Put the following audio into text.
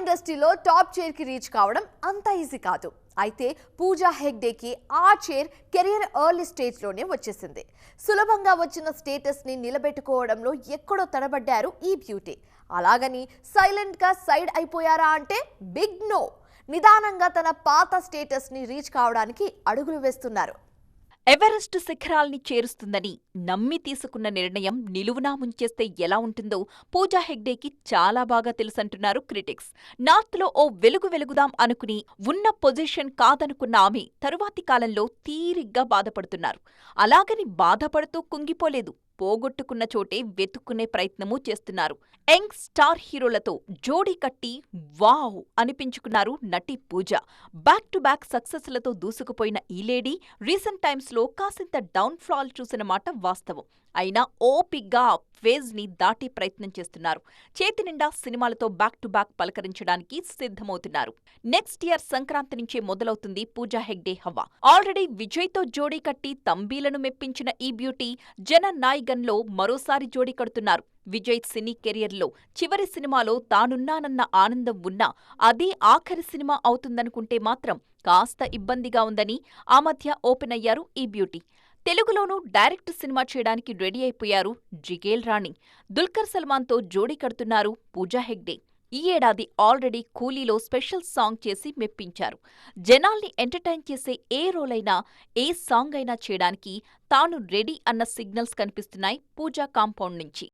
ఇండస్ట్రీలో top చైర్కి reach కావడం అంత ఈజీ కాదు. అయితే పూజా హెగ్డేకి ఆ చైర్ కెరియర్ ఎర్లీ స్టేజ్లోనే వచ్చేసింది. సులభంగా వచ్చిన స్టేటస్ని నిలబెట్టుకోవడంలో ఎక్కడో తడబడ్డారు ఈ బ్యూటీ. అలాగని సైలెంట్గా సైడ్ అయిపోయారా అంటే బిగ్ నో! నిదానంగా తన పాత స్టేటస్ని రీచ్ కావడానికి అడుగులు వేస్తున్నారు. ఎవరెస్ట్ శిఖరాల్ని చేరుస్తుందని నమ్మి తీసుకున్న నిర్ణయం నిలువునా ముంచేస్తే ఎలా ఉంటుందో పూజా హెగ్డేకి చాలా బాగా తెలుసంటున్నారు క్రిటిక్స్. నార్త్లో ఓ వెలుగు వెలుగుదాం అనుకుని ఉన్న పొజిషన్ కాదనుకున్న ఆమె తరువాతి కాలంలో తీరిగ్గా బాధపడుతున్నారు. అలాగని బాధపడుతూ కుంగిపోలేదు. పోగొట్టుకున్న చోటే వెతుక్కునే ప్రయత్నమూ చేస్తున్నారు. యంగ్ స్టార్ హీరోలతో జోడీ కట్టి వావ్ అనిపించుకున్నారు నటి పూజ. బ్యాక్ టు బ్యాక్ సక్సెస్లతో దూసుకుపోయిన ఈ లేడీ రీసెంట్ టైమ్స్లో కాసింత డౌన్ ఫాల్ చూసిన మాట వాస్తవం. అయినా ఓపిగ్గా ఫేజ్ని ని దాటే ప్రయత్నం చేస్తున్నారు. చేతి నిండా సినిమాలతో బ్యాక్ టు బ్యాక్ పలకరించడానికి సిద్ధమవుతున్నారు. నెక్స్ట్ ఇయర్ సంక్రాంతి నుంచే మొదలవుతుంది పూజా హెగ్డే హవా ఆల్రెడీ విజయ్తో జోడీ కట్టి తంబీలను మెప్పించిన ఈ బ్యూటీ జన నాయగన్లో మరోసారి జోడీ కడుతున్నారు. విజయ్ సినీ కెరియర్లో చివరి సినిమాలో తానున్నానన్న ఆనందం ఉన్నా అదే ఆఖరి సినిమా అవుతుందనుకుంటే మాత్రం కాస్త ఇబ్బందిగా ఉందని ఆ మధ్య ఓపెన్ అయ్యారు ఈ బ్యూటీ. తెలుగులోనూ డైరెక్ట్ సినిమా చేయడానికి రెడీ అయిపోయారు జిగేల్ రాణి. దుల్కర్ సల్మాన్తో జోడీ కడుతున్నారు పూజా హెగ్డే. ఈ ఏడాది ఆల్రెడీ కూలీలో స్పెషల్ సాంగ్ చేసి మెప్పించారు. జనాల్ని ఎంటర్టైన్ చేసే ఏ రోల్ అయినా ఏ సాంగ్ అయినా చేయడానికి తాను రెడీ అన్న సిగ్నల్స్ కనిపిస్తున్నాయి పూజా కాంపౌండ్ నుంచి.